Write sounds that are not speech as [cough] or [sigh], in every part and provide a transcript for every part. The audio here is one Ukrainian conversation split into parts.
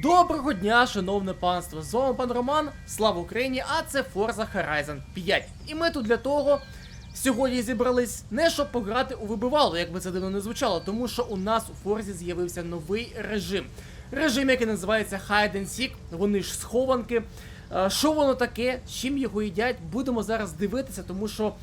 Доброго дня, шановне панство! З вами пан Роман, слава Україні, а це Forza Horizon 5. І ми тут для того сьогодні зібрались не щоб пограти у вибивало, як би це дивно не звучало, тому що у нас у Форзі з'явився новий режим. Режим, який називається Hide and Seek, вони ж схованки. Е, Що воно таке, чим його їдять, будемо зараз дивитися, тому що,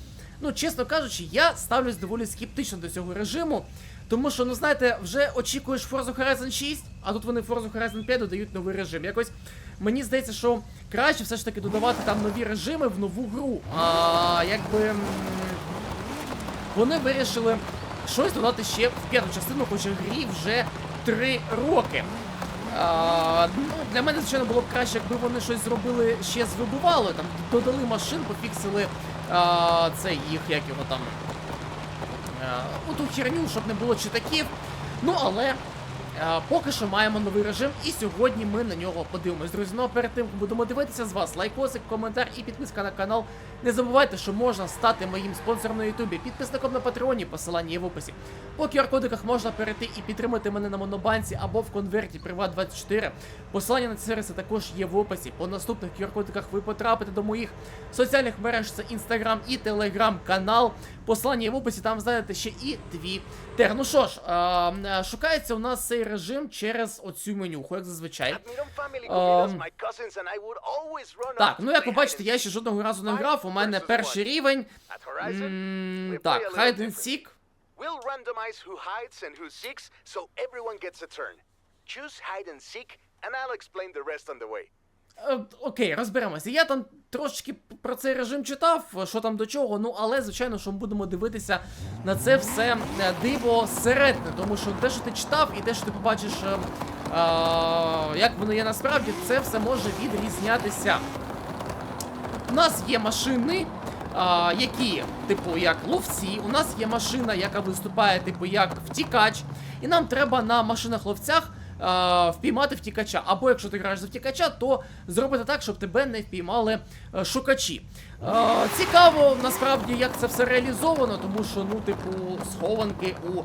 ну, чесно кажучи, я ставлюсь доволі скептично до цього режиму. Тому що, ну знаєте, вже очікуєш Forza Horizon 6, а тут вони Forza Horizon 5 додають новий режим. Якось мені здається, що краще все ж таки додавати там нові режими в нову гру. А якби вони вирішили щось додати ще в п'яту частину, хоча грі вже 3 роки. А, ну, для мене, звичайно, було б краще, якби вони щось зробили ще з. Там додали машин, пофіксили а, це їх, як його там. Е, оту херню, щоб не було читаків. Ну але е, поки що маємо новий режим, і сьогодні ми на нього подивимось. Друзі, ну перед тим будемо дивитися з вас лайкосик, коментар і підписка на канал. Не забувайте, що можна стати моїм спонсором на Ютубі, підписником на Патреоні, посилання є в описі. По QR-кодиках можна перейти і підтримати мене на монобанці або в конверті Приват24. Посилання на ці сервіси також є в описі. По наступних QR-кодиках ви потрапите до моїх соціальних мереж, це Instagram і Telegram канал. Посилання є в описі, там знайдете ще і Twitter. Ну що ж, а, а, шукається у нас цей режим через оцю менюху, як зазвичай. Ем, Так, ну як ви бачите, я ще жодного разу не грав, у мене перший рівень. М, Так, Hide and Seek. We'll randomize who hides and who seeks, so everyone gets a turn. Choose hide and seek, and I'll explain the rest on the way. Е, Окей, розберемося. Я там трошечки про цей режим читав, що там до чого. Ну але звичайно, що ми будемо дивитися на це все е, диво зсередини, тому що те, що ти читав, і те, що ти побачиш, е, е, як воно є насправді, це все може відрізнятися. У нас є машини, а, які, типу, як ловці. У нас є машина, яка виступає, типу, як втікач. І нам треба на машинах-ловцях впіймати втікача. Або якщо ти граєш за втікача, то зробити так, щоб тебе не впіймали е, шукачі. А, цікаво, насправді, як це все реалізовано, тому що, ну, типу, схованки у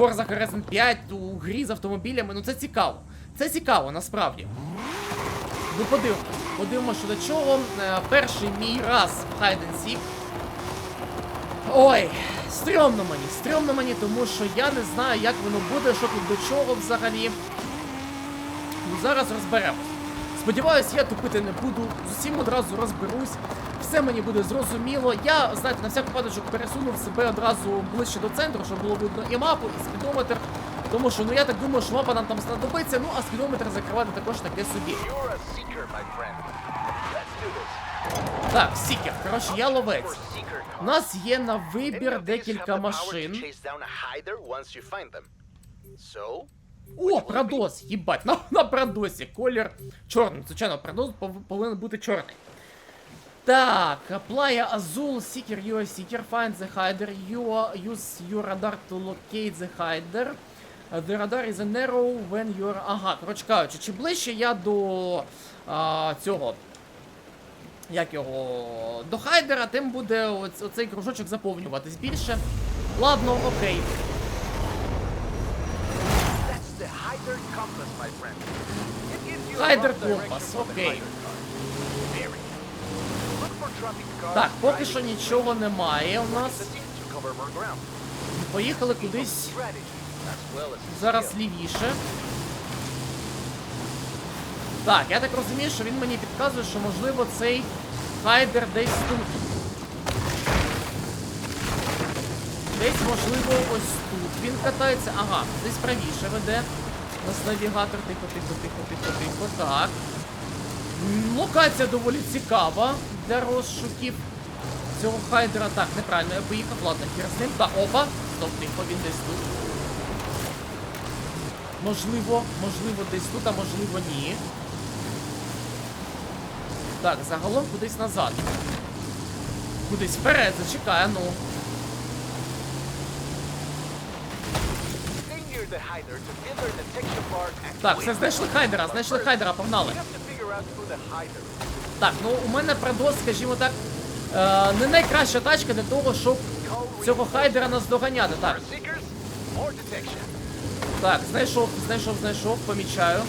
Forza Horizon 5, у грі з автомобілями, ну це цікаво. Це цікаво, насправді. Ну, подивимось. Подивимось, що до чого. Е, перший мій раз в Hide and Seek. Ой, стрьомно мені, стрьомно мені, тому що я не знаю, як воно буде, що тут до чого взагалі. Ну, зараз розберемось. Сподіваюсь, я тупити не буду, з усім одразу розберусь, все мені буде зрозуміло. Я, знаєте, на всяк випадочок пересунув себе одразу ближче до центру, щоб було видно і мапу, і спідометр. Тому що, ну я так думаю, що мапа нам там знадобиться, ну а спідометр закривати також таке собі. Так, сікер, коротше, я ловець. У нас є на вибір декілька машин. О, Прадос, їбать, на, на Прадосі, колір чорний. Звичайно, Прадос пов- повинен бути чорний. Так, Playa Azul, Seeker, are Seeker, find the hider, you use your radar to locate the hider. Uh, The radar is a narrow when you're... Ага, коротше кажучи, чи ближче я до а, цього, як його, до хайдера, тим буде оц- оцей кружочок заповнюватись більше. Ладно, окей. for the окей. Так, поки що нічого немає у нас. Поїхали кудись зараз лівіше. Так, я так розумію, що він мені підказує, що можливо цей хайдер десь тут. Десь, можливо, ось тут він катається. Ага, десь правіше веде. У нас навігатор, тихо, тихо, тихо, тихо, тихо. Так. Локація доволі цікава для розшуків цього хайдера. Так, неправильно я поїхав, ладно, хір з ним. Так, опа, стоп, тихо, він десь тут. Можливо, можливо, десь тут, а можливо, ні. Так, загалом кудись назад. Кудись вперед, зачекай, ну. Так, все знайшли хайдера, знайшли хайдера, погнали. Так, ну у мене Прадос, скажімо так, е, не найкраща тачка для того, щоб цього хайдера. Так, seekers, more detection. так, знайшов, знайшов, знайшов, помічаю.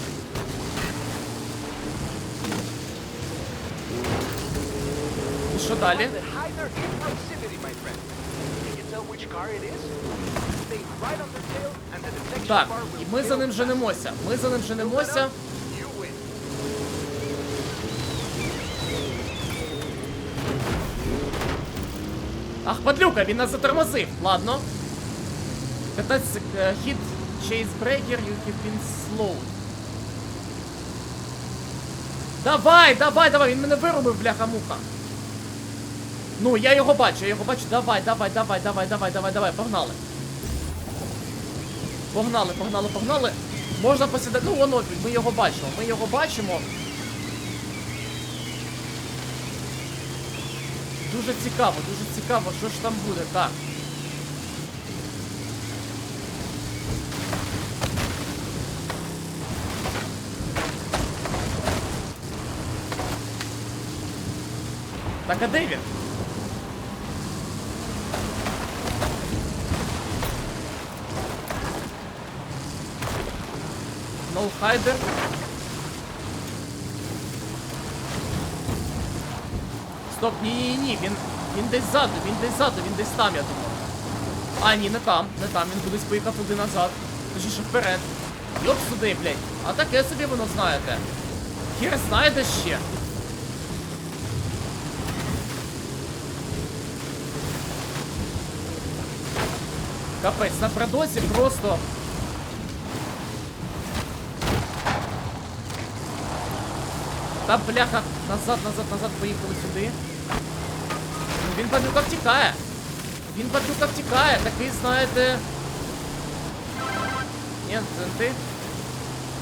The detection Так, і ми за ним женемося. Ми за ним женемося. Ах, падлюка, він нас затормозив. Ладно. 15 сек... е, chase breaker, you have been slow. Давай, давай, давай, він мене вирубив, бляха-муха. Ну, я його бачу, я його бачу. Давай, давай, давай, давай, давай, давай, давай, погнали. Погнали, погнали, погнали. Можна посідати. Ну, воно, ми його бачимо, ми його бачимо. Дуже цікаво, дуже цікаво, що ж там буде. Так. Так, а де він? Hider. Стоп, ні, ні, ні, він, він десь ззаду, він десь ззаду, він десь там, я думаю. А, ні, не там, не там, він кудись поїхав туди назад. Точніше вперед. Йоп сюди, блядь. А таке собі воно знаєте. Хір знайде ще. Капець, на продосі просто. Та бляха, назад, назад, назад поїхали сюди. Ну, Він падлюка втікає. Він падлюка втікає, такий, знаєте. Ні, це не ти.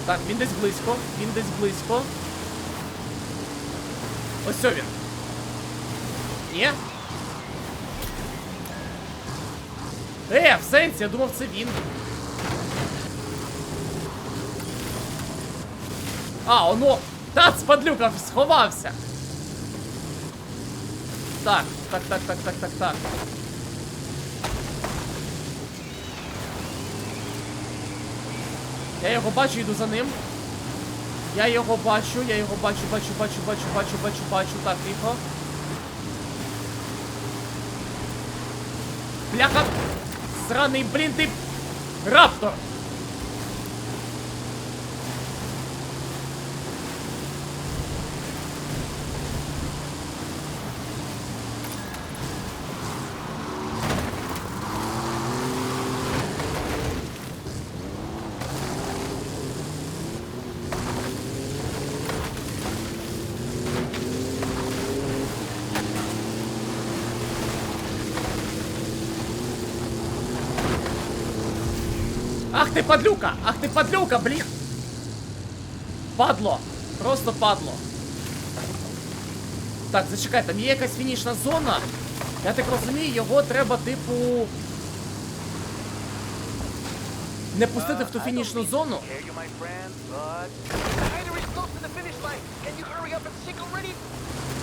Так, він десь близько, він десь близько. Ось він. Ні? Е, в сенсі, я думав, це він. А, оно. Та, спадлюка, сховався. Так, так, так, так, так, так, так. Я його бачу, йду за ним. Я його бачу, я його бачу, бачу, бачу, бачу, бачу, бачу, бачу. Так, тихо. Бляха! Сраний, блін, ти... Раптор! Ти падлюка! Ах ти падлюка, блін! Падло! Просто падло. Так, зачекай, там є якась фінішна зона. Я так розумію, його треба, типу. Не пустити в ту Uh, фінішну зону.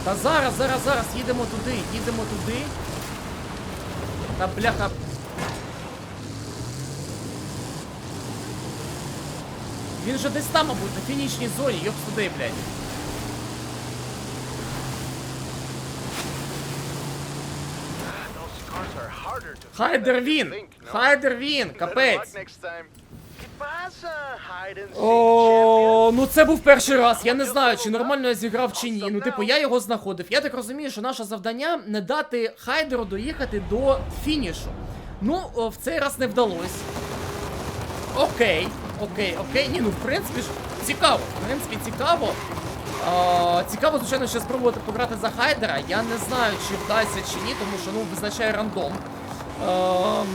Та зараз, зараз, зараз, їдемо туди, їдемо туди. Та бляха. Він же десь там, мабуть, на фінішній зоні, йоп сюди, блядь. Хайдер він! Хайдер він! Капець! next time. ¿Qué pasa, hide and seek О, ну це був перший раз. Я не знаю, чи нормально я зіграв чи ні. Ну, типу, я його знаходив. Я так розумію, що наше завдання не дати Хайдеру доїхати до фінішу. Ну, в цей раз не вдалося. Окей, окей, окей. Ні, ну в принципі ж цікаво. В принципі, цікаво. А, цікаво, звичайно, ще спробувати пограти за Хайдера. Я не знаю, чи вдасться чи ні, тому що ну визначає рандом. Ем,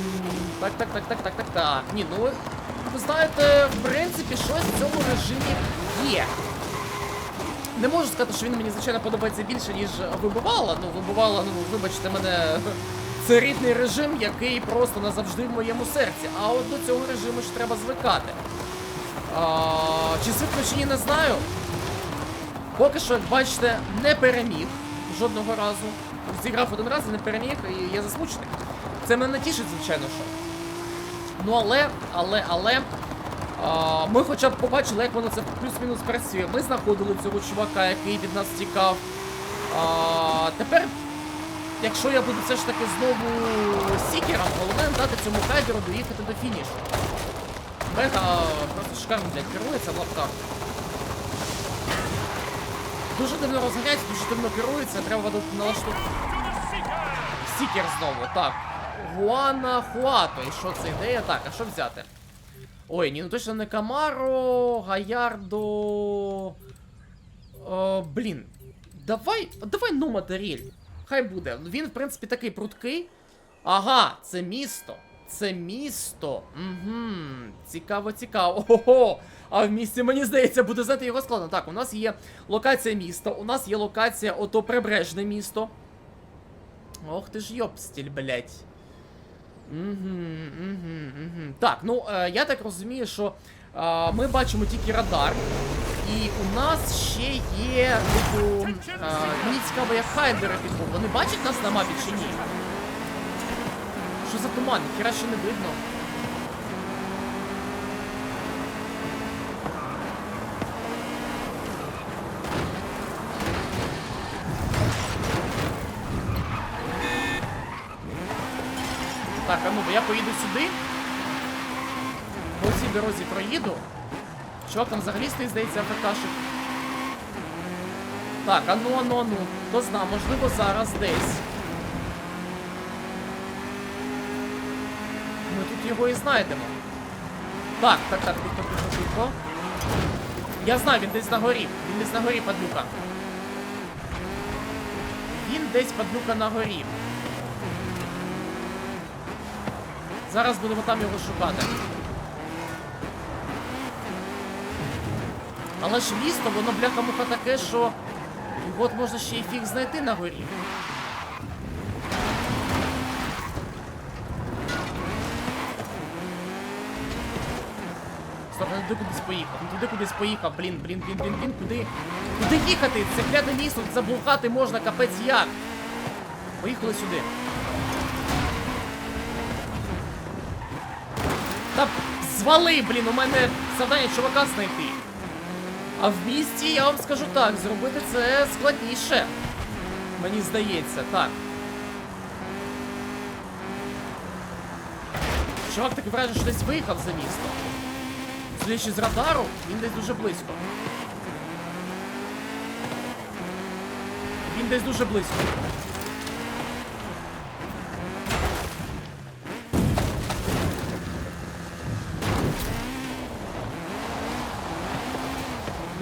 так, так, так, так, так, так, так. Ні, ну ви знаєте, в принципі, щось в цьому режимі є. Не можу сказати, що він мені звичайно подобається більше, ніж вибивала. Ну, вибивала, ну вибачте мене. Це рідний режим, який просто назавжди в моєму серці. А от до цього режиму ж треба звикати. А, чи звикну, чи ні, не знаю. Поки що, як бачите, не переміг жодного разу. Зіграв один раз і не переміг, і я засмучений. Це мене тішить, звичайно, що. Ну але, але, але. А, ми хоча б побачили, як воно це плюс-мінус працює. Ми знаходили цього чувака, який від нас тікав. А, тепер якщо я буду все ж таки знову сікером, головне дати цьому хайдеру доїхати до фінішу. Мега просто шикарно, блядь, керується в лапках. Дуже дивно розганяється, дуже дивно керується, треба налаштувати. Сікер знову, так. Гуана Хуато. І що це ідея? Так, а що взяти? Ой, ні, ну точно не Камаро, Гаярдо. О, блін. Давай. Давай ну модель. Хай буде. Він, в принципі, такий пруткий. Ага, це місто. Це місто. Угу. Цікаво, цікаво. Ого! А в місті, мені здається, буде знати його складно. Так, у нас є локація міста, у нас є локація ото прибережне місто. Ох ти ж йобстіль, блять. Угу, угу, угу. Так, ну е, я так розумію, що е, ми бачимо тільки радар. І у нас ще є, типу, мені цікаво, як хайдери типу. Вони бачать нас на мапі чи ні? Що за туман? Хіра ще не видно. Так, а ну, бо я поїду сюди. По цій дорозі проїду. Чувак там взагалі стоїть, здається, АФКшик. Так, а ну, а ну, а ну. Хто зна, можливо, зараз десь. Ми тут його і знайдемо. Так, так, так, тихо, тихо, тихо. Я знаю, він десь на горі. Він десь на горі падлюка. Він десь падлюка на горі. Зараз будемо там його шукати. Але ж місто, воно бляха-муха таке, що от можна ще й фіг знайти на горі. Стоп, не туди кудись поїхав. Туди кудись поїхав. Блін, блін, блін, блін, блін, куди? Куди їхати? Це кляне місто, тут можна, капець як. Поїхали сюди. Та звали, блін, у мене завдання чувака знайти. А в місті, я вам скажу так, зробити це складніше. Мені здається, так. Чувак таке враження, що десь виїхав за місто. Судячи з радару, він десь дуже близько. Він десь дуже близько.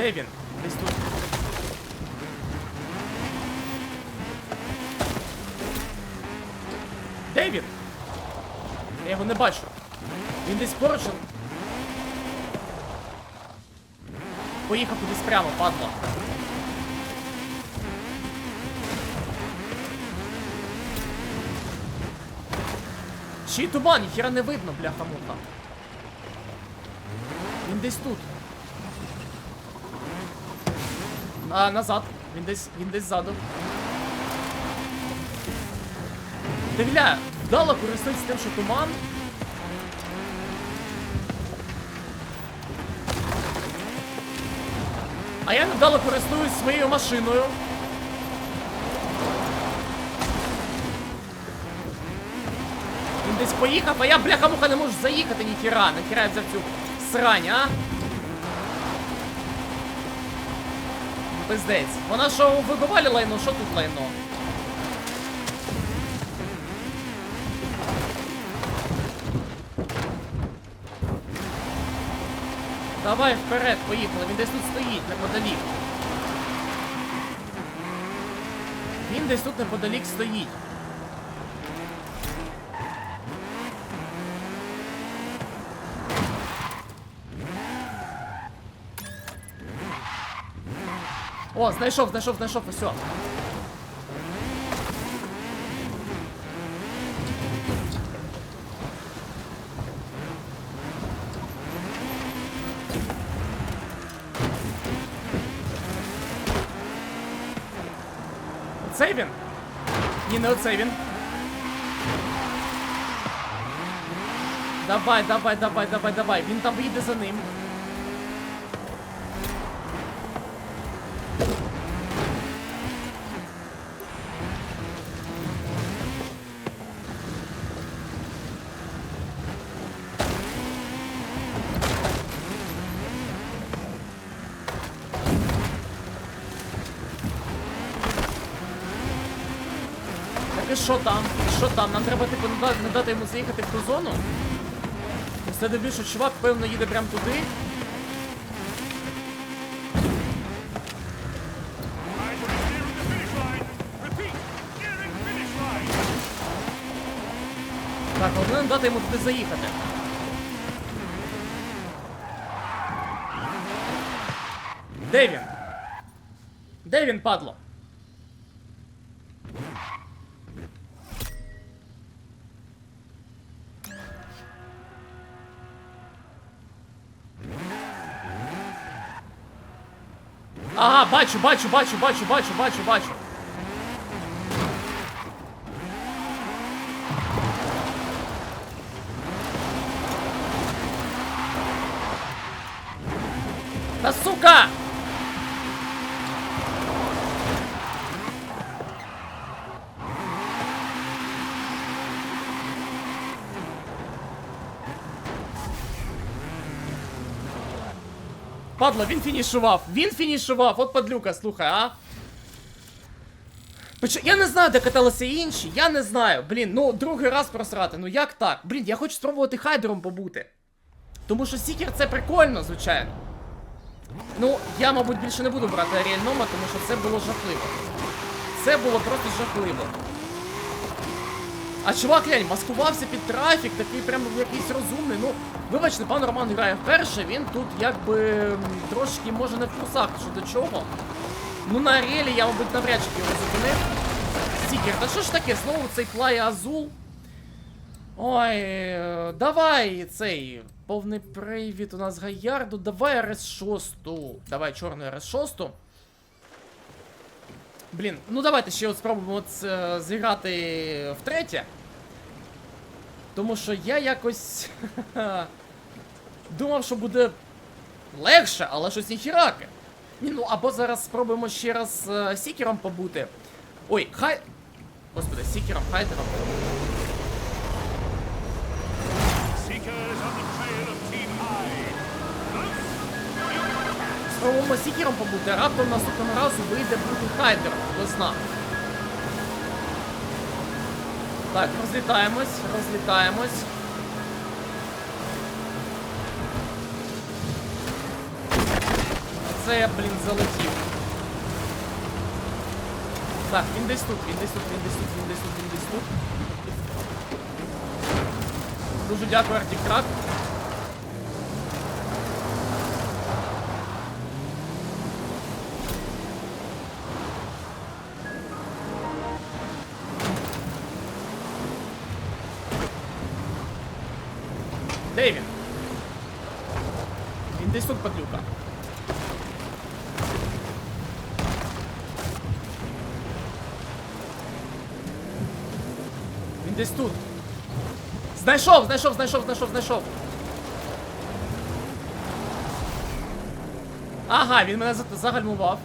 Де він? Десь тут. Де? Я його не бачу. Він десь поруч. Поїхав кудись прямо, падла. Чий туман, ніхіра не видно, бляха-муха. Він десь тут. А, назад. Він десь, він десь ззаду. Дивля, вдало користується тим, що туман. А я невдало користуюсь своєю машиною. Він десь поїхав, а я бляха-муха не можу заїхати ніхіра. Нахіра я взяв цю срань, а? Пиздець. Вона що вибивали лайно, що тут лайно? Давай вперед, поїхали. Він десь тут стоїть, неподалік. Він десь тут неподалік стоїть. О, знайшов, знайшов, знайшов, все. Оцей він? Ні, не оцей він. Давай, давай, давай, давай, давай. Він там їде за ним. І що там? Що там? Нам треба типу не дати, йому заїхати в ту зону. Все дивлюсь, що чувак певно їде прямо туди. Так, головне не дати йому туди заїхати. Де він? Де він, падло? Бачу, бачу, бачу, бачу, бачу, бачу, бачу. Да сука! Падла, він фінішував! Він фінішував! От падлюка, слухай, а? Я не знаю, де каталися інші, я не знаю. Блін, ну другий раз просрати, ну як так? Блін, я хочу спробувати хайдером побути. Тому що Сікер це прикольно, звичайно. Ну, я, мабуть, більше не буду брати Аріель Нома, тому що це було жахливо. Це було просто жахливо. А чувак, глянь, маскувався під трафік, такий прям якийсь розумний. Ну, вибачте, пан Роман грає вперше, він тут якби трошки може не в курсах що до чого. Ну на Аріелі я, мабуть, навряд чи його зупинив. Стікер, та що ж таке, знову цей плая Азул? Ой, давай цей повний привід у нас Гаярду. Давай РС-6. Давай чорну РС-6. Блін, ну давайте ще от спробуємо от, е, зіграти втретє. Тому що я якось [laughs] думав, що буде легше, але щось ніхіраке. Ні, ну або зараз спробуємо ще раз е, Сікером побути. Ой, хай. Господи, Сікером, I. Спробуємо Сікером побути, раптом наступного разу вийде бути Хайдером. Хто зна. Так, розлітаємось, розлітаємось. Це я, блін, залетів. Так, він десь тут, він десь тут, він десь тут, він десь тут, він десь тут. Дуже дякую, Артік Знайшов, знайшов, знайшов, знайшов, знайшов. Ага, він мене загальмував.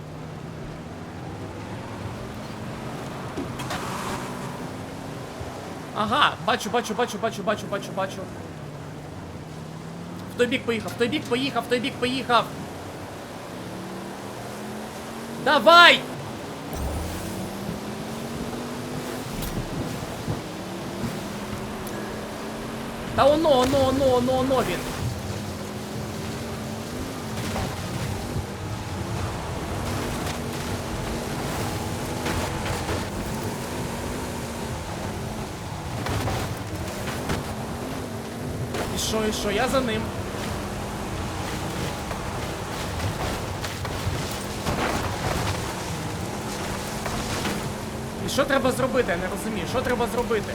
Ага, бачу, бачу, бачу, бачу, бачу, бачу, бачу. В той бік поїхав, в той бік поїхав, в той бік поїхав. Давай! Та оно, оно, оно, оно, оно він. І що, і що? Я за ним. І що треба зробити? Я не розумію. Що треба зробити?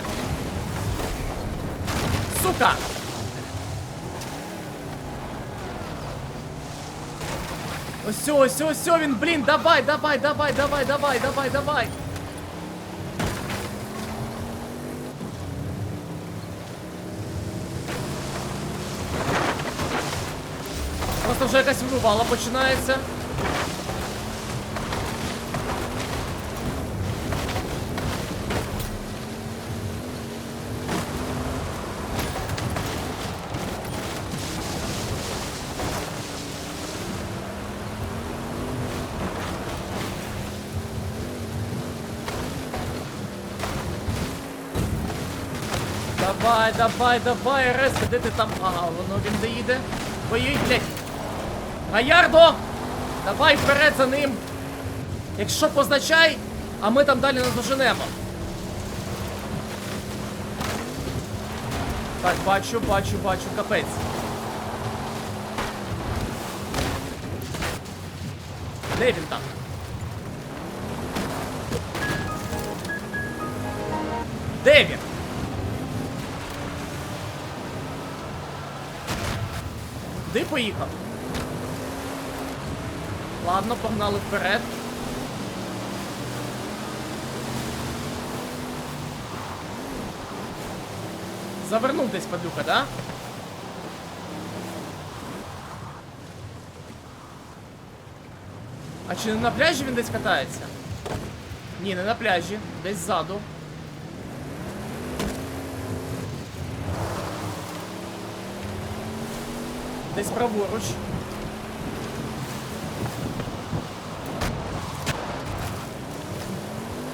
Сука! Ось, ось, ось, він, блін, давай, давай, давай, давай, давай, давай, давай. Просто вже якась вибивала починається. Давай, давай, Реска, де ти там? Ага, воно він де їде. Воюй, блядь. Гаярдо! Давай вперед за ним. Якщо позначай, а ми там далі не доженемо. Так, бачу, бачу, бачу, капець. Де він там? Де він? Куди поїхав? Ладно, погнали вперед. Завернув десь падлюка, да? А чи не на пляжі він десь катається? Ні, не на пляжі, десь ззаду. Десь праворуч.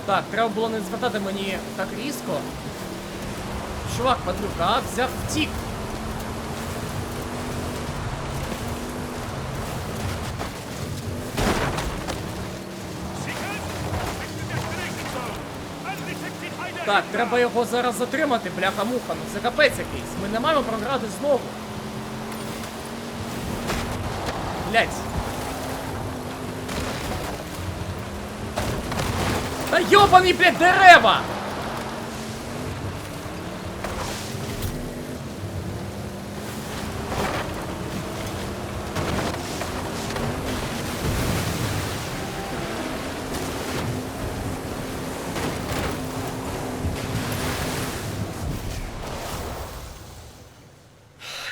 Так, треба було не звертати мені так різко. Чувак, падлюка, а взяв втік. Так, треба його зараз затримати, бляха-муха. Ну це капець якийсь. Ми не маємо програти знову. Блять. Да ёбаный, блядь, дерева!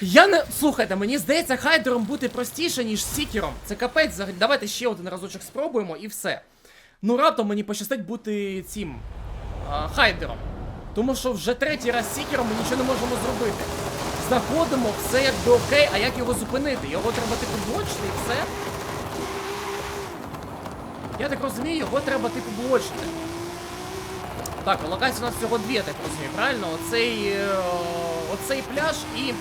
Я не. Слухайте, мені здається, хайдером бути простіше, ніж сікером. Це капець взагалі. Давайте ще один разочок спробуємо і все. Ну раптом мені пощастить бути цим а, хайдером. Тому що вже третій раз сікером ми нічого не можемо зробити. Знаходимо все якби окей, а як його зупинити? Його треба типу блочити і все. Я так розумію, його треба типу блочити. Так, локацій у нас всього дві, я так розумію, правильно? Оцей. е, оцей пляж і.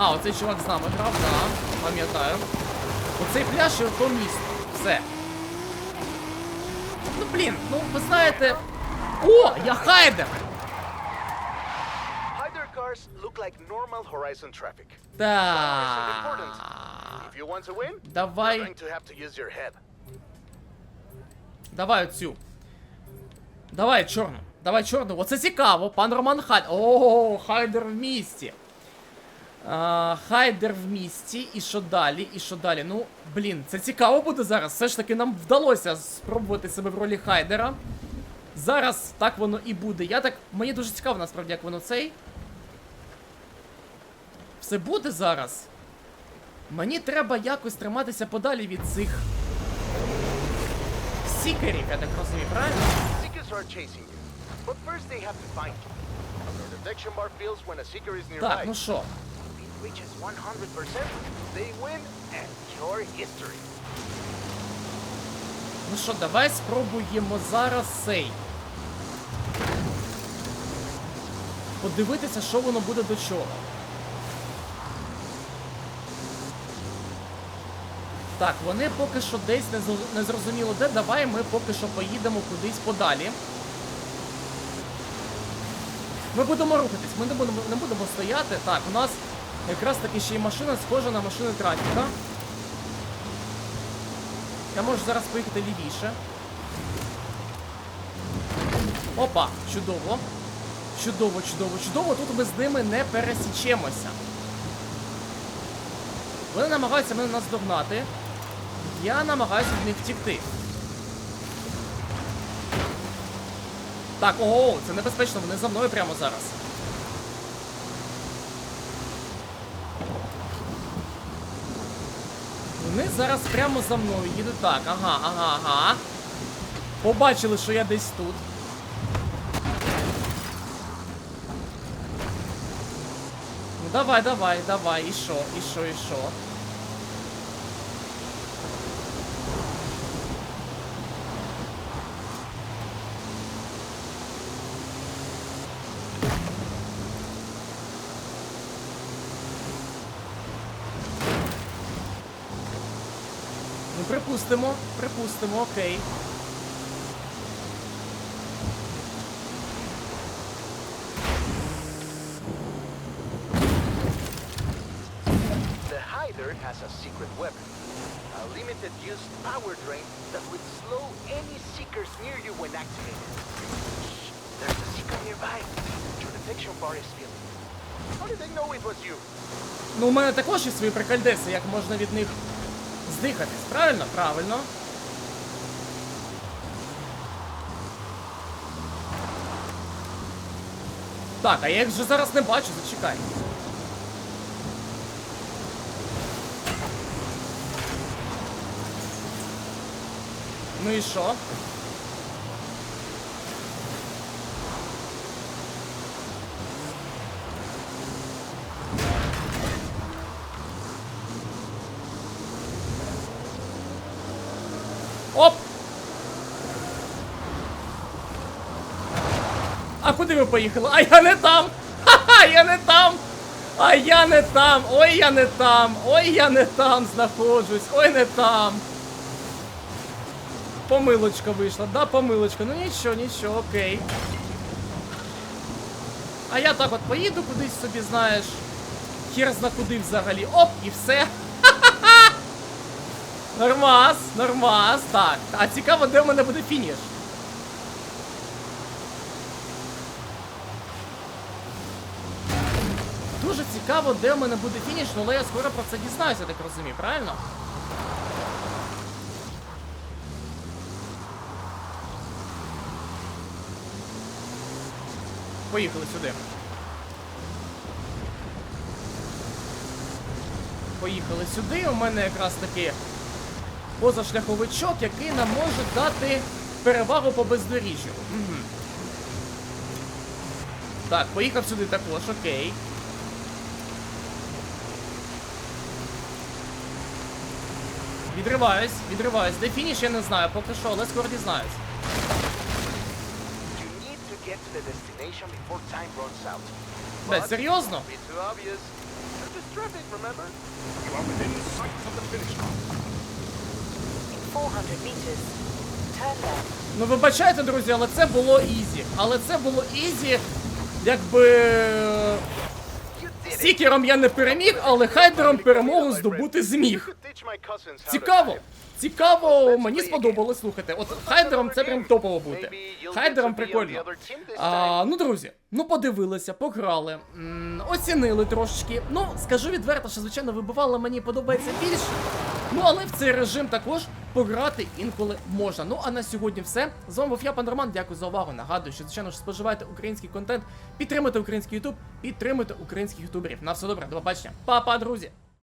А, оцей чувак з нами грав, да, пам'ятаю. Оцей пляж і ото місто. Все. Ну блін, ну ви знаєте. О, я хайдер! Cars look like normal Horizon traffic. Так. If you want to win, Давай. you're going to have to use your head. Давай оцю. Давай чорну. Давай чорну. Оце цікаво. Пан Роман Хайд. О, Хайдер в місті. А, хайдер в місті. І що далі? І що далі? Ну, блін, це цікаво буде зараз. Все ж таки нам вдалося спробувати себе в ролі Хайдера. Зараз так воно і буде. Я так. Мені дуже цікаво насправді, як воно цей. Все буде зараз. Мені треба якось триматися подалі від цих сікерів, я так розумію, правильно? Так, ну що, reaches 100%, they win and you're history. ну що, давай спробуємо зараз цей. Подивитися, що воно буде до чого. Так, вони поки що десь не зрозуміло де. Давай ми поки що поїдемо кудись подалі. Ми будемо рухатись, ми не будемо, не будемо стояти. Так, у нас якраз таки ще й машина схожа на машину трафіка. Я можу зараз поїхати лівіше. Опа, чудово. Чудово, чудово, чудово. Тут ми з ними не пересічемося. Вони намагаються мене наздогнати. Я намагаюся від них втікти. Так, ого, це небезпечно, вони за мною прямо зараз. Вони зараз прямо за мною їде. Так, ага, ага, ага. Побачили, що я десь тут. Ну давай, давай, давай, і що, і що, і що. Ну, припустимо, припустимо, окей. The hider has a secret weapon. A limited use power drain that would slow any seekers near you when activated. Shh, there's a seeker nearby. Your detection bar is filled. How did they know it was you? Ну, у мене також є свої прикольдеси, як можна від них здихатись. Правильно? Правильно. Так, а я їх вже зараз не бачу, зачекай. Ну і що? Куди ви поїхали? А я не там! Ха-ха, я не там! А я не там! Ой, я не там! Ой, я не там знаходжусь! Ой, не там! Помилочка вийшла, да, помилочка. Ну нічого, нічого, окей. А я так от поїду кудись собі, знаєш. Хер зна куди взагалі. Оп, і все. Нормас, нормас. Так. А цікаво, де в мене буде фініш. Дуже цікаво, де в мене буде фініш, але я скоро про це дізнаюся, так розумію, правильно? Поїхали сюди. Поїхали сюди. У мене якраз таки позашляховичок, який нам може дати перевагу по бездоріжжю. Угу. Так, поїхав сюди також, окей. Відриваюсь, відриваюсь. Де фініш, я не знаю, поки що, але скоро дізнаюсь. But серйозно? be too obvious. There's just traffic, remember? You are within sight of the finish line. In 400 meters, turn left. Ну вибачайте, друзі, але це було ізі. Але це було ізі, якби. Сікером я не переміг, але хайдером перемогу здобути зміг. Цікаво! Цікаво, мені сподобалось, слухайте. От хайдером це прям топово бути. Хайдером прикольно. А, ну, друзі, ну подивилися, пограли, оцінили трошечки. Ну, скажу відверто, що звичайно вибивало мені подобається більше. Ну, але в цей режим також пограти інколи можна. Ну а на сьогодні все. З вами був я, пан Роман. Дякую за увагу. Нагадую, що звичайно ж споживайте український контент, підтримуйте український ютуб, підтримуйте українських ютуберів. На все добре, до побачення. Па-па, друзі!